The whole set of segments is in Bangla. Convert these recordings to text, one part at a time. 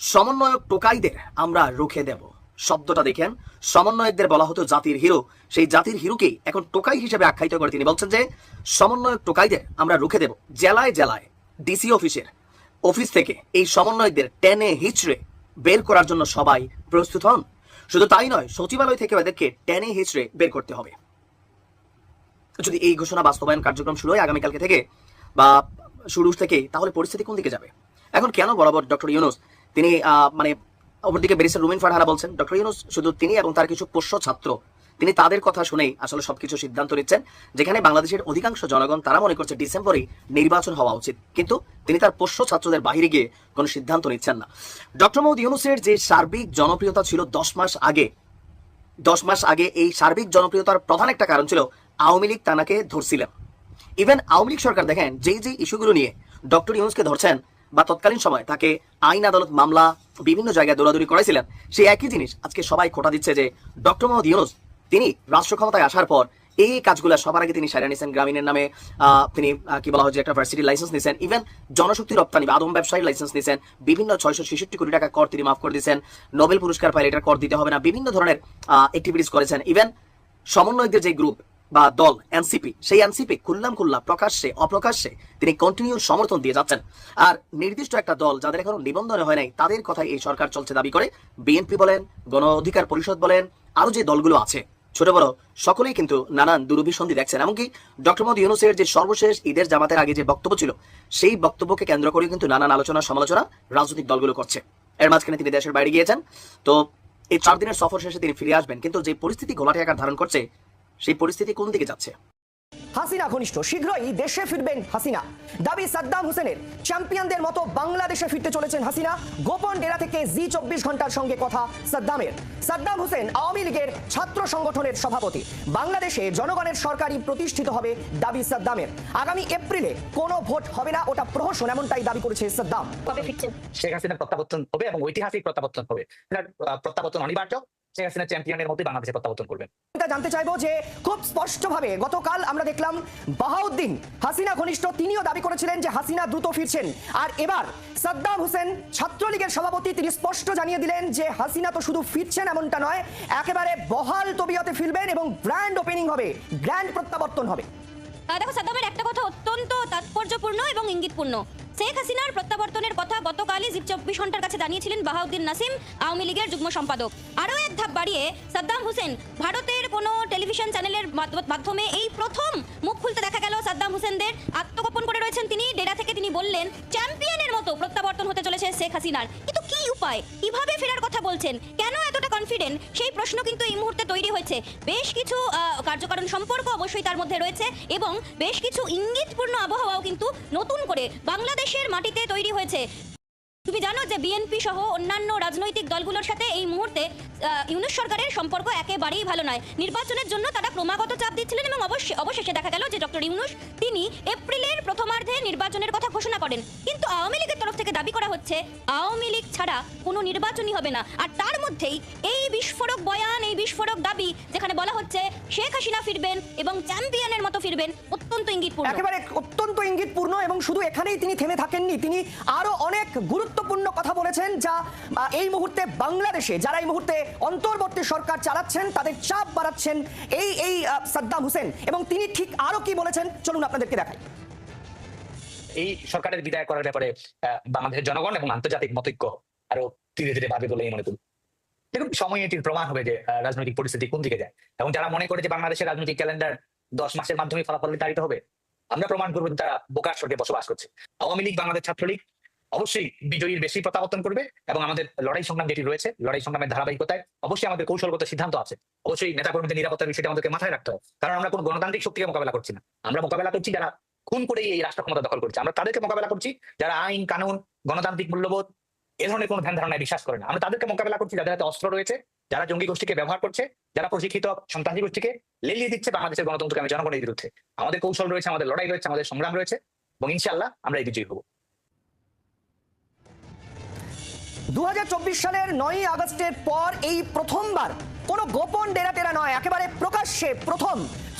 সমন্বয়ক টোকাইদের আমরা রুখে দেব। শব্দটা দেখেন। সমন্বয়কদের বলা হতো জাতির হিরো। সেই জাতির হিরোকেই এখন টোকাই হিসেবে আখ্যায়িত করে তিনি বলছেন যে, সমন্বয়ক টোকাইদের আমরা রুখে দেব জেলায় জেলায়, ডিসি অফিসের অফিস থেকে। এই সমন্বয়কদের টেনে হিচড়ে বের করার জন্য সবাই প্রস্তুত হন। শুধু তাই নয়, সচিবালয় থেকে এদেরকে টেনে হিচড়ে বের করতে হবে। যদি এই ঘোষণা বাস্তবায়ন কার্যক্রম শুরু হয় আগামীকালকে থেকে বা শুরু থেকে তাহলে পরিস্থিতি কোন দিকে যাবে? এখন কেন বরাবর ডক্টর ইউনুস তিনি মানে অপরদিকে ব্যারিস্টার রুমিন ফারহানা বলছেন, ডক্টর ইউনুস শুধু তিনি এবং তার কিছু পোষ্য ছাত্র, তিনি তাদের কথা শুনেই আসলে সবকিছু সিদ্ধান্ত নিচ্ছেন, যেখানে বাংলাদেশের অধিকাংশ জনগণ তারা মনে করছে ডিসেম্বরেই নির্বাচন হওয়া উচিত। কিন্তু তিনি তার পোষ্য ছাত্রদের বাহিরে গিয়ে কোনো সিদ্ধান্ত নিচ্ছেন না। ডক্টর মোহাম্মদ ইউনুসের যে সার্বিক জনপ্রিয়তা ছিল দশ মাস আগে, দশ মাস আগে এই সার্বিক জনপ্রিয়তার প্রধান একটা কারণ ছিল আওয়ামী লীগ তানাকে ধরছিলেন। ইভেন আওয়ামী লীগ সরকার দেখেন, যেই যে ইস্যুগুলো নিয়ে ডক্টর ইউনুসকে ধরছেন বা তৎকালীন সময় তাকে আইন আদালত মামলা বিভিন্ন জায়গায় দৌড়াদৌড়ি করাইছিলেন, সেই একই জিনিস আজকে সবাই খোটা দিচ্ছে যে ডক্টর মোহাম্মদ ইউনুস, তিনি রাষ্ট্র ক্ষমতায় আসার পর এই কাজগুলো সবার আগে তিনি সারা নিয়েছেন গ্রামীণের নামে তিনি কি বলা হয় যে একটা ভার্সিটির লাইসেন্স নিয়েছেন ইভেন জনশক্তি রপ্তানি বা আদম ব্যবসায়ী লাইসেন্স নিয়েছেন বিভিন্ন ছয়শো ছেষট্টি কোটি টাকা কর তিনি মাফ করে দিয়েছেন নোবেল পুরস্কার পাইলে এটার কর দিতে হবে না, বিভিন্ন ধরনের অ্যাক্টিভিটিস করেছেন ইভেন সমন্বয়কদের যে গ্রুপ বা দল, এনসিপি। সেই এনসিপি খুল্লাম খুল্লা প্রকাশ্যে, অপ্রকাশ্যে তিনি কন্টিনিউ সমর্থন দিয়ে যাচ্ছেন। আর নির্দিষ্ট একটা দল যাদের এখনও নিবন্ধনে হয় নাই, তাদের কথাই এই সরকার চলছে দাবি করে। বিএনপি বলেন, গণ অধিকার পরিষদ বলেন, আরও যে দলগুলো আছে, ছোট বড়, সকলেই কিন্তু নানান দুরভিসন্ধি দেখছেন। এমনকি ডক্টর মোহাম্মদ ইউনুসের যে সর্বশেষ ঈদের জামাতের আগে যে বক্তব্য ছিল, সেই বক্তব্যকে কেন্দ্র করে কিন্তু নানান আলোচনা, সমালোচনা রাজনৈতিক দলগুলো করছে। এর মাঝখানে তিনি দেশের বাইরে গিয়েছেন। তো এই চার দিনের সফর শেষে তিনি ফিরে আসবেন। কিন্তু যে পরিস্থিতি ঘোলাটে আকার ধারণ করছে সেই পরিস্থিতি কোন দিকে যাচ্ছে? হাসিনা ঘনিষ্ঠ শীঘ্রই দেশে ফিরবেন হাসিনা। দাবি সাদ্দাম হোসেনের চ্যাম্পিয়নদের মতো বাংলাদেশে ফিরতে চলেছেন হাসিনা। গোপন ডেরা থেকে জি চব্বিশ ঘণ্টার সঙ্গে কথা সাদ্দামের। সাদ্দাম হোসেন আওয়ামী লীগের ছাত্র সংগঠনের সভাপতি। বাংলাদেশে জনগণের সরকারি প্রতিষ্ঠিত হবে দাবি সাদ্দামের। আগামী এপ্রিলে কোনো ভোট হবে না ওটা প্রহসন এমনটাই দাবি করেছে সাদ্দাম। শেখ হাসিনার প্রত্যাবর্তন হবে এবং ঐতিহাসিক প্রত্যাবর্তন হবে। আহ, প্রত্যাবর্তন অনিবার্য। শেখ হাসিনা চ্যাম্পিয়নের মধ্যে বাংলাদেশে প্রত্যাবর্তন করবেন। জানতে চাইব যে খুব স্পষ্টভাবে গতকাল আমরা দেখলাম বাহাউদ্দিন হাসিনা ঘনিষ্ঠ তিনিও দাবি করেছিলেন যে হাসিনা দ্রুত ফিরছেন। আর এবার সাদ্দাম হোসেন ছাত্রলীগের সভাপতি তিনি স্পষ্ট জানিয়ে দিলেন যে হাসিনা তো শুধু ফিরছেন এমনটা নয় একেবারে বহাল তবিয়তে ফিরবেন এবং গ্র্যান্ড ওপেনিং হবে গ্র্যান্ড প্রত্যাবর্তন হবে। দেখো সাদ্দামের একটা কথা অত্যন্ত তাৎপর্যপূর্ণ এবং ইঙ্গিতপূর্ণ। শেখ হাসিনার প্রত্যাবর্তনের কথা গতকালই জিপ চব্বিশ ঘণ্টার কাছে জানিয়েছিলেন বাহাউদ্দিন নাসিম, আওয়ামী লীগের যুগ্ম সম্পাদক। আরও এক ধাপ বাড়িয়ে সাদ্দাম হোসেন, ভারতের কোনো টেলিভিশন চ্যানেলের মাধ্যমে এই প্রথম মুখ খুলতে দেখা গেল সাদ্দাম হোসেনদের। আত্মগোপন করে রয়েছেন তিনি। ডেরা থেকে তিনি বললেন, চ্যাম্পিয়নের মতো প্রত্যাবর্তন হতে চলেছে শেখ হাসিনার। উপায়? কীভাবে ফেরার কথা বলছেন? কেন এতটা কনফিডেন্ট সেই প্রশ্ন কিন্তু এই মুহূর্তে তৈরি হয়েছে। বেশ কিছু কার্যকারণ সম্পর্ক অবশ্যই তার মধ্যে রয়েছে এবং বেশ কিছু ইঙ্গিতপূর্ণ আবহাওয়াও কিন্তু নতুন করে বাংলাদেশের মাটিতে তৈরি হয়েছে। তুমি জানো যে বিএনপি সহ অন্যান্য রাজনৈতিক দলগুলোর সাথে এই মুহূর্তে আহ, ইউনুস সরকারের সম্পর্ক একেবারেই ভালো নয়। নির্বাচনের জন্য তারা ক্রমাগত চাপ দিচ্ছিলেন এবং অবশ্যই অবশেষে দেখা গেল যে ডক্টর ইউনুস তিনি এপ্রিলের প্রথমার্ধে নির্বাচনের কথা ঘোষণা করেন। কিন্তু আওয়ামী লীগের তরফ থেকে দাবি করা হচ্ছে আওয়ামী লীগ ছাড়া কোনো নির্বাচনই হবে না। আর তার মধ্যেই এই বিস্ফোরক বয়ান এই বিস্ফোরক দাবি যেখানে বলা হচ্ছে শেখ হাসিনা ফিরবেন এবং চ্যাম্পিয়নের মতো ফিরবেন অত্যন্ত ইঙ্গিতপূর্ণ। একেবারে অত্যন্ত ইঙ্গিতপূর্ণ এবং শুধু এখানেই তিনি থেমে থাকেননি তিনি আরও অনেক গুরুত্বপূর্ণ কথা বলেছেন যা এই মুহূর্তে বাংলাদেশে, যারা এই মুহূর্তে অন্তর্বর্তী সরকার চালাচ্ছেন, তাদের চাপ বাড়াচ্ছেন এই এই সাদ্দাম হোসেন। এবং তিনি ঠিক আরও কি বলেছেন? চলুন আপনাদেরকে দেখাই। এই সরকারের বিদায় করার ব্যাপারে বাংলাদেশের জনগণ এবং আন্তর্জাতিক মতৈক্য আরও ধীরে ধীরে ভাবে বলে মনে করি। দেখুন, সময় এটির প্রমাণ হবে যে রাজনৈতিক পরিস্থিতি কোন দিকে যায়। এবং যারা মনে করে যে বাংলাদেশের রাজনৈতিক ক্যালেন্ডার দশ মাসের মাধ্যমে ফলাফল নির্ধারিত হবে, আমরা প্রমাণ করব তারা বোকার স্বর্গে বসবাস করছে। আওয়ামী লীগ, বাংলাদেশ ছাত্রলীগ অবশ্যই বিজয়ীর বেশি প্রত্যাবর্তন করবে এবং আমাদের লড়াই সংগ্রাম যেটি রয়েছে, লড়াই সংগ্রামের ধারাবাহিকতায় অবশ্যই আমাদের কৌশলগত সিদ্ধান্ত আছে। অবশ্যই নেতাকর্মীদের নিরাপত্তার বিষয়টা আমাদেরকে মাথায় রাখতে হবে। কারণ আমরা কোনো গণতান্ত্রিক শক্তিকে মোকাবেলা করছি না। আমরা মোকাবেলা করছি যারা খুন করে এই রাষ্ট্র ক্ষমতা দখল করছে। আমরা তাদেরকে মোকাবেলা করছি যারা আইন, কানুন, গণতান্ত্রিক মূল্যবোধ এ ধরনের কোনো ধ্যান ধারণায় বিশ্বাস করে না। আমরা তাদেরকে মোকাবেলা করছি যাদের হাতে অস্ত্র রয়েছে, যারা জঙ্গি গোষ্ঠীকে ব্যবহার করছে, যারা প্রশিক্ষিত সন্ত্রাসী গোষ্ঠীকে লেলিয়ে দিচ্ছে বাংলাদেশের গণতন্ত্রকে আমি জনগণের বিরুদ্ধে। আমাদের কৌশল রয়েছে, আমাদের লড়াই রয়েছে, আমাদের সংগ্রাম রয়েছে এবং ইনশাল্লাহ আমরা এই বিজয়ী হব। দু হাজার চব্বিশ সালের নয়ই আগস্টের পর এই প্রথমবার কোনো গোপন ডেরা টেরা নয়, একেবারে প্রকাশ্যে প্রথম,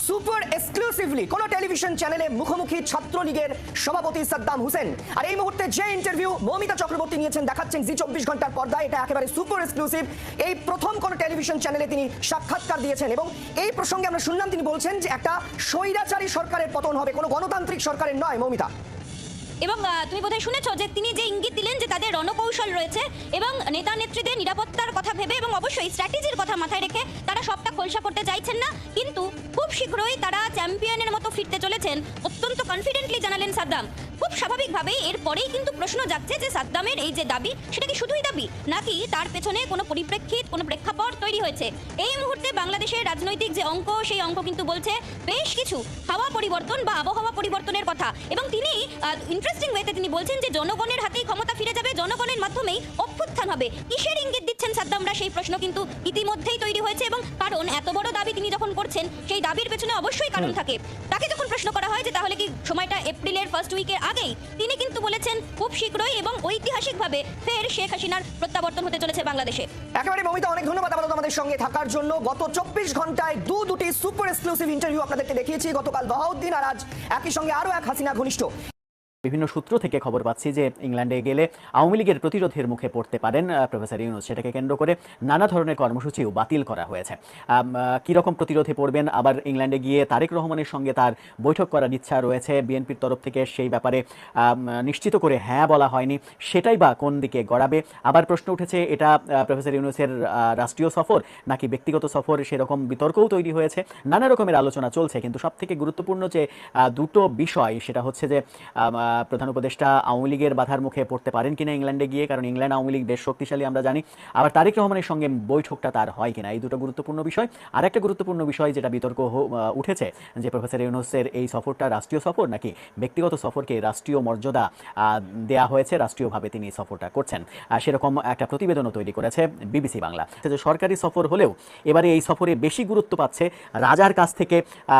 সুপার এক্সক্লুসিভলি কোন টেলিভিশন চ্যানেলে মুখোমুখি ছাত্রলীগের সভাপতি সাদ্দাম হোসেন। আর এই মুহূর্তে যে ইন্টারভিউ মৌমিতা চক্রবর্তী নিয়েছেন, দেখাচ্ছেন জি চব্বিশ ঘণ্টার পর্দায়, এটা একেবারে সুপার এক্সক্লুসিভ। এই প্রথম কোন টেলিভিশন চ্যানেলে তিনি সাক্ষাৎকার দিয়েছেন এবং এই প্রসঙ্গে আমরা শুনলাম তিনি বলছেন যে একটা স্বৈরাচারী সরকারের পতন হবে, কোনো গণতান্ত্রিক সরকারের নয়, মৌমিতা। এবং তুমি বোধহয় শুনেছো যে তিনি যে ইঙ্গিত দিলেন যে তাদের রণকৌশল রয়েছে এবং নেতা নেত্রীদের নিরাপত্তার কথা ভেবে এবং অবশ্যই স্ট্র্যাটেজির কথা মাথায় রেখে তারা সবটা খোলসা করতে চাইছেন না। কিন্তু খুব শীঘ্রই তারা চ্যাম্পিয়নের মতো ফিরতে চলেছেন। অত্যন্ত কনফিডেন্টলি জানালেন সাদ্দাম। খুব স্বাভাবিকভাবেই এরপরেই কিন্তু প্রশ্ন যাচ্ছে যে সাদ্দামের এই যে দাবি সেটা কি শুধুই দাবি? নাকি তার পেছনে কোনো পরিপ্রেক্ষিত কোনো প্রেক্ষাপট তৈরি হয়েছে? এই মুহূর্তে বাংলাদেশের রাজনৈতিক যে অঙ্ক সেই অঙ্ক কিন্তু বলছে বেশ কিছু হাওয়া পরিবর্তন বা আবহাওয়া পরিবর্তনের কথা। এবং তিনি ইন্টারেস্টিং ওয়েতে তিনি বলছেন যে জনগণের হাতেই ক্ষমতা ফিরে যাবে জনগণের মাধ্যমেই অভ্যুত্থান হবে। কিসের ইঙ্গিত দিচ্ছেন সাদ্দামরা? সেই প্রশ্ন কিন্তু ইতিমধ্যেই তৈরি হয়েছে এবং কারণ এত বড় দাবি তিনি যখন করছেন সেই দাবির পেছনে অবশ্যই কারণ থাকে। তাকে যখন প্রশ্ন করা হয় যে তাহলে কি সময়টা এপ্রিলের ফার্স্ট উইকের আগেই তিনি কিন্তু বলেছেন খুব শীঘ্রই এবং ঐতিহাসিকভাবে ফের শেখ হাসিনার প্রত্যাবর্তন হতে চলেছে বাংলাদেশে। একেবারে মমিতা, অনেক ধন্যবাদ আমাদের আমাদের সঙ্গে থাকার জন্য। গত চব্বিশ ঘন্টায় দু দুটি সুপার এক্সক্লুসিভ ইন্টারভিউ আপনাদেরকে দেখিয়েছি। গতকাল বাহাউদ্দিন আর আজ একই সঙ্গে আরও এক হাসিনা ঘনিষ্ঠ। বিভিন্ন সূত্র থেকে খবর পাচ্ছি যে ইংল্যান্ডে গেলে আওয়ামী লীগের প্রতিরোধের মুখে পড়তে পারেন প্রফেসর ইউনুস। সেটাকে কেন্দ্র করে নানা ধরনের কর্মসূচিও বাতিল করা হয়েছে। কীরকম প্রতিরোধে পড়বেন? আবার ইংল্যান্ডে গিয়ে তারেক রহমানের সঙ্গে তার বৈঠক করার ইচ্ছা রয়েছে বিএনপির তরফ থেকে, সেই ব্যাপারে নিশ্চিত করে হ্যাঁ বলা হয়নি। সেটাই বা কোন দিকে গড়াবে? আবার প্রশ্ন উঠেছে, এটা প্রফেসর ইউনুসের রাষ্ট্রীয় সফর নাকি ব্যক্তিগত সফর? সেরকম বিতর্কও তৈরি হয়েছে। নানা রকমের আলোচনা চলছে, কিন্তু সবথেকে গুরুত্বপূর্ণ যে দুটো বিষয়, সেটা হচ্ছে যে প্রধান উপদেষ্টা আওয়ামী লীগের বাধার মুখে পড়তে পারেন কিনা ইংল্যান্ডে গিয়ে, কারণ ইংল্যান্ড আওয়ামী লীগ বেশ শক্তিশালী আমরা জানি। আবার তারেক রহমানের সঙ্গে বৈঠকটা তার হয় কিনা, এই দুটো গুরুত্বপূর্ণ বিষয়। আর একটা গুরুত্বপূর্ণ বিষয় যেটা বিতর্ক উঠেছে, যে প্রফেসর ইউনুসের এই সফরটা রাষ্ট্রীয় সফর নাকি ব্যক্তিগত সফরকে রাষ্ট্রীয় মর্যাদা দেয়া হয়েছে, রাষ্ট্রীয়ভাবে তিনি সফরটা করছেন। সেরকম একটা প্রতিবেদনও তৈরি করেছে বিবিসি বাংলা। যে সরকারি সফর হলেও এবারে এই সফরে বেশি গুরুত্ব পাচ্ছে রাজার কাছ থেকে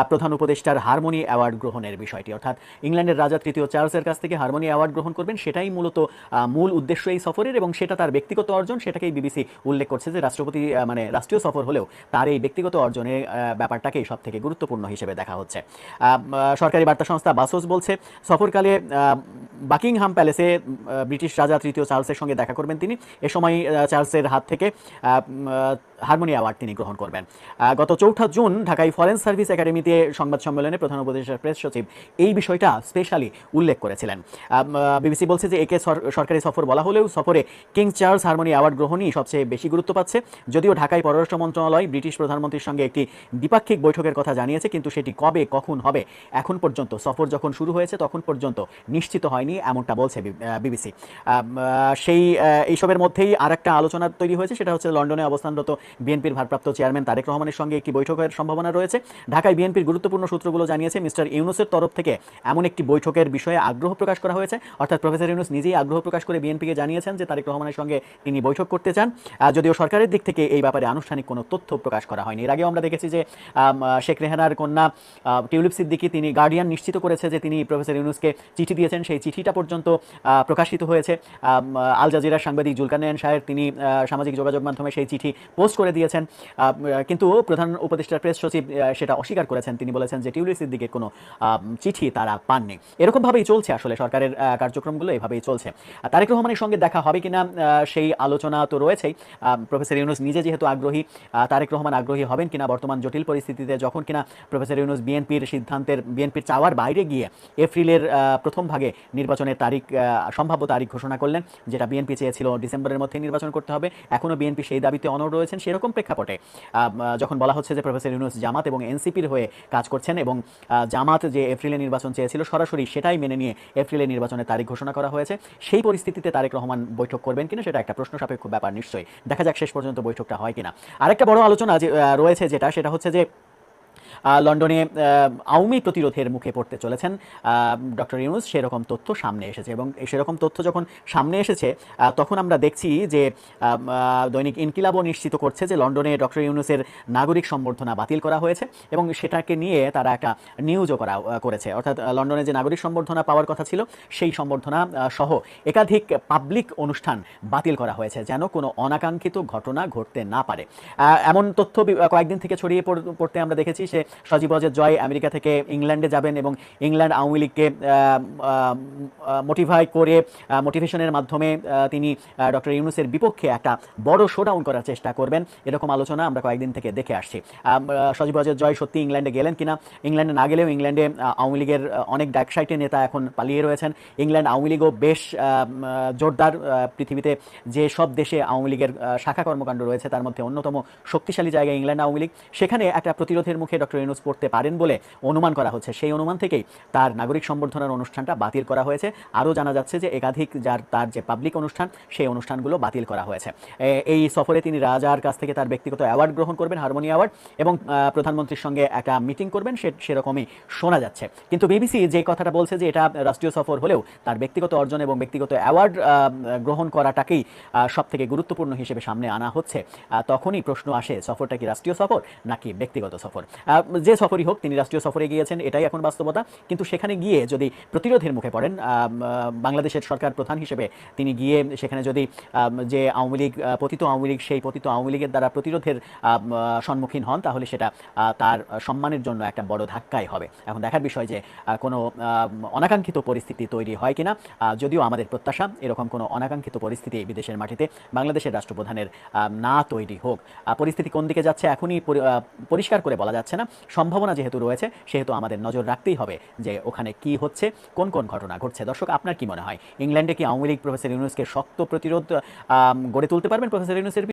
প্রধান উপদেষ্টার হারমোনি অ্যাওয়ার্ড গ্রহণের বিষয়টি। অর্থাৎ ইংল্যান্ডের রাজা তৃতীয় চার্লসের কাছ থেকে হারমোনি অ্যাওয়ার্ড গ্রহণ করবেন, সেটাই মূলত মূল উদ্দেশ্য এই সফরের এবং সেটা তার ব্যক্তিগত অর্জন, সেটাকেই বিবিসি উল্লেখ করছে যে রাষ্ট্রপতি মানে রাষ্ট্রীয় সফর হলেও তার এই ব্যক্তিগত অর্জনের ব্যাপারটাকেই সব থেকে গুরুত্বপূর্ণ হিসেবে দেখা হচ্ছে। সরকারি বার্তা সংস্থা বাসোস বলছে, সফরকালে বাকিংহাম প্যালেসে ব্রিটিশ রাজা তৃতীয় চার্লসের সঙ্গে দেখা করবেন তিনি। এ সময় চার্লসের হাত থেকে হারমোনি অ্যাওয়ার্ড তিনি গ্রহণ করবেন। গত চৌঠা জুন ঢাকায় ফরেন সার্ভিস একাডেমিতে সংবাদ সম্মেলনে প্রধান উপদেষ্টার প্রেস সচিব এই বিষয়টা স্পেশালি উল্লেখ করেছিলেন। বিবিসি বলছে যে একে সরকারি সফর বলা হলেও সফরে কিং চার্লস হারমোনি অ্যাওয়ার্ড গ্রহণই সবচেয়ে বেশি গুরুত্ব পাচ্ছে। যদিও ঢাকায় পররাষ্ট্র মন্ত্রণালয়, ব্রিটিশ প্রধানমন্ত্রীর সঙ্গে একটি দ্বিপাক্ষিক বৈঠকের কথা জানিয়েছে, কিন্তু সেটি কবে, কখন হবে, এখন পর্যন্ত, সফর যখন শুরু হয়েছে তখন পর্যন্ত নিশ্চিত হয়নি, এমনটা বলছে বিবিসি। সেই এইসবের মধ্যেই আর একটা আলোচনা তৈরি হয়েছে, সেটা হচ্ছে লন্ডনে অবস্থানরত বিএনপির ভারপ্রাপ্ত চেয়ারম্যান তারেক রহমানের সঙ্গে একটি বৈঠকের সম্ভাবনা রয়েছে। ঢাকায় বিএনপির গুরুত্বপূর্ণ সূত্রগুলো জানিয়েছে, মিস্টার ইউনুসের তরফ থেকে এমন একটি বৈঠকের বিষয়ে আগ্রহ প্রকাশ করা হয়েছে। অর্থাৎ প্রফেসর ইউনুস নিজেই আগ্রহ প্রকাশ করে বিএনপিকে জানিয়েছেন যে তারেক রহমানের সঙ্গে তিনি বৈঠক করতে চান। যদিও সরকারের দিক থেকে এই ব্যাপারে আনুষ্ঠানিক কোনো তথ্য প্রকাশ করা হয়নি। এর আগেও আমরা দেখেছি যে শেখ রেহানার কন্যা টিউলিপ সিদ্দিকি তিনি গার্ডিয়ান নিশ্চিত করেছে যে তিনি প্রফেসর ইউনুসকে চিঠি দিয়েছেন। সেই চিঠিটা পর্যন্ত প্রকাশিত হয়েছে। আল জাজিরার সাংবাদিক জুলকানায়ন সাহেব তিনি সামাজিক যোগাযোগ মাধ্যমে সেই চিঠি পোস্ট করে দিয়েছেন। কিন্তু প্রধান উপদেষ্টার প্রেস সচিব সেটা অস্বীকার করেছেন। তিনি বলেছেন যে টিউলিপ সিদ্দিকের কোনো চিঠি তারা পাননি। এরকমভাবেই চলছে। আসলে সরকারের কার্যক্রমগুলো এভাবেই চলছে। তারেক রহমানের সঙ্গে দেখা হবে কিনা সেই আলোচনা তো রয়েছেই। প্রফেসর ইউনুস নিজে যেহেতু আগ্রহী তারেক রহমান আগ্রহী হবেন কিনা, বর্তমান জটিল পরিস্থিতিতে যখন কিনা প্রফেসর ইউনুস বিএনপির সিদ্ধান্তের, বিএনপির চাওয়ার বাইরে গিয়ে এপ্রিলের প্রথম ভাগে নির্বাচনের তারিখ সম্ভাব্য তারিখ ঘোষণা করলেন, যেটা বিএনপি চেয়েছিল ডিসেম্বরের মধ্যে নির্বাচন করতে হবে। এখনও বিএনপি সেই দাবিতে অনড় রয়েছেন সেরকম প্রেক্ষাপটে। যখন বলা হচ্ছে যে প্রফেসর ইউনুস জামাত এবং এনসিপির হয়ে কাজ করছেন এবং জামাত যে এপ্রিলে নির্বাচন চেয়েছিল সরাসরি সেটাই মেনে নিয়ে এপ্রিলে নির্বাচনের তারিখ ঘোষণা করা হয়েছে। সেই পরিস্থিতিতে তারেক রহমান বৈঠক করবেন কিনা সেটা একটা প্রশ্ন সাপেক্ষ ব্যাপার নিশ্চয়ই। দেখা যাক শেষ পর্যন্ত বৈঠকটা হয় কিনা। আরেকটা বড় আলোচনা রয়েছে যেটা, সেটা হচ্ছে যে লন্ডনে আওয়ামী প্রতিরোধের মুখে পড়তে চলেছেন ডক্টর ইউনুস। সেরকম তথ্য সামনে এসেছে এবং সেরকম তথ্য যখন সামনে এসেছে তখন আমরা দেখছি যে দৈনিক ইনকিলাবও নিশ্চিত করছে যে লন্ডনে ডক্টর ইউনুসের নাগরিক সম্বর্ধনা বাতিল করা হয়েছে এবং সেটাকে নিয়ে তারা একটা নিউজও করা করেছে। অর্থাৎ লন্ডনে যে নাগরিক সম্বর্ধনা পাওয়ার কথা ছিল, সেই সম্বর্ধনা সহ একাধিক পাবলিক অনুষ্ঠান বাতিল করা হয়েছে যেন কোনো অনাকাঙ্ক্ষিত ঘটনা ঘটতে না পারে। এমন তথ্য কয়েকদিন থেকে ছড়িয়ে পড়- পড়তে আমরা দেখেছি সে সজীব অজের জয় আমেরিকা থেকে ইংল্যান্ডে যাবেন এবং ইংল্যান্ড আওয়ামী লীগকে মোটিভাই করে মোটিভেশনের মাধ্যমে তিনি ডক্টর ইউনুসের বিপক্ষে একটা বড় শোডাউন করার চেষ্টা করবেন। এরকম আলোচনা আমরা কয়েকদিন থেকে দেখে আসছি। সজীব অজের জয় সত্যি ইংল্যান্ডে গেলেন কিনা? ইংল্যান্ডে না গেলেও ইংল্যান্ডে আওয়ামী লীগের অনেক ডাকসাইটে নেতা এখন পালিয়ে রয়েছেন। ইংল্যান্ড আওয়ামী লীগও বেশ জোরদার পৃথিবীতে যে সব দেশে আওয়ামী লীগের শাখা কর্মকাণ্ড রয়েছে, তার মধ্যে অন্যতম শক্তিশালী জায়গা ইংল্যান্ড আওয়ামী লীগ। সেখানে একটা প্রতিরোধের মুখে ডক্টর ইউনুস পড়তে পারেন বলে অনুমান করা হচ্ছে। সেই অনুমান থেকেই তার নাগরিক সম্বর্ধনার অনুষ্ঠানটা বাতিল করা হয়েছে। আরও জানা যাচ্ছে যে একাধিক যার, তার যে পাবলিক অনুষ্ঠান, সেই অনুষ্ঠানগুলো বাতিল করা হয়েছে। এই সফরে তিনি রাজার কাছ থেকে তার ব্যক্তিগত অ্যাওয়ার্ড গ্রহণ করবেন হারমোনি অ্যাওয়ার্ড এবং প্রধানমন্ত্রীর সঙ্গে একটা মিটিং করবেন, সে, সেরকমই শোনা যাচ্ছে। কিন্তু বিবিসি যে কথাটা বলছে যে এটা রাষ্ট্রীয় সফর হলেও তার ব্যক্তিগত অর্জন এবং ব্যক্তিগত অ্যাওয়ার্ড গ্রহণ করাটাকেই সব থেকে গুরুত্বপূর্ণ হিসেবে সামনে আনা হচ্ছে। তখনই প্রশ্ন আসে, সফরটা কি রাষ্ট্রীয় সফর নাকি ব্যক্তিগত সফর? যে সফরই হোক, তিনি রাষ্ট্রীয় সফরে গিয়েছেন, এটাই এখন বাস্তবতা। কিন্তু সেখানে গিয়ে যদি প্রতিরোধের মুখে পড়েন বাংলাদেশের সরকার প্রধান হিসেবে তিনি গিয়ে সেখানে যদি যে আওয়ামী লীগ পতিত আওয়ামী লীগ, সেই পতিত আওয়ামী লীগের দ্বারা প্রতিরোধের সম্মুখীন হন, তাহলে সেটা তার সম্মানের জন্য একটা বড় ধাক্কাই হবে। এখন দেখার বিষয় যে কোনো অনাকাঙ্ক্ষিত পরিস্থিতি তৈরি হয় কিনা যদিও আমাদের প্রত্যাশা এরকম কোনো অনাকাঙ্ক্ষিত পরিস্থিতি বিদেশের মাটিতে বাংলাদেশের রাষ্ট্রপ্রধানের না তৈরি হোক। পরিস্থিতি কোন দিকে যাচ্ছে, এখনই পরিষ্কার করে বলা যাচ্ছে না। সম্ভাবনা যেহেতু রয়েছে, সেহেতু আমাদের নজর রাখতেই হবে যে ওখানে কি হচ্ছে, কোন কোন ঘটনা ঘটছে। দর্শক, আপনার কি মনে হয়? ইংল্যান্ডে কি আওয়ামী লীগ প্রফেসর ইউনুসকে শক্ত প্রতিরোধ গড়ে তুলতে পারবেন প্রফেসর ইউনুসের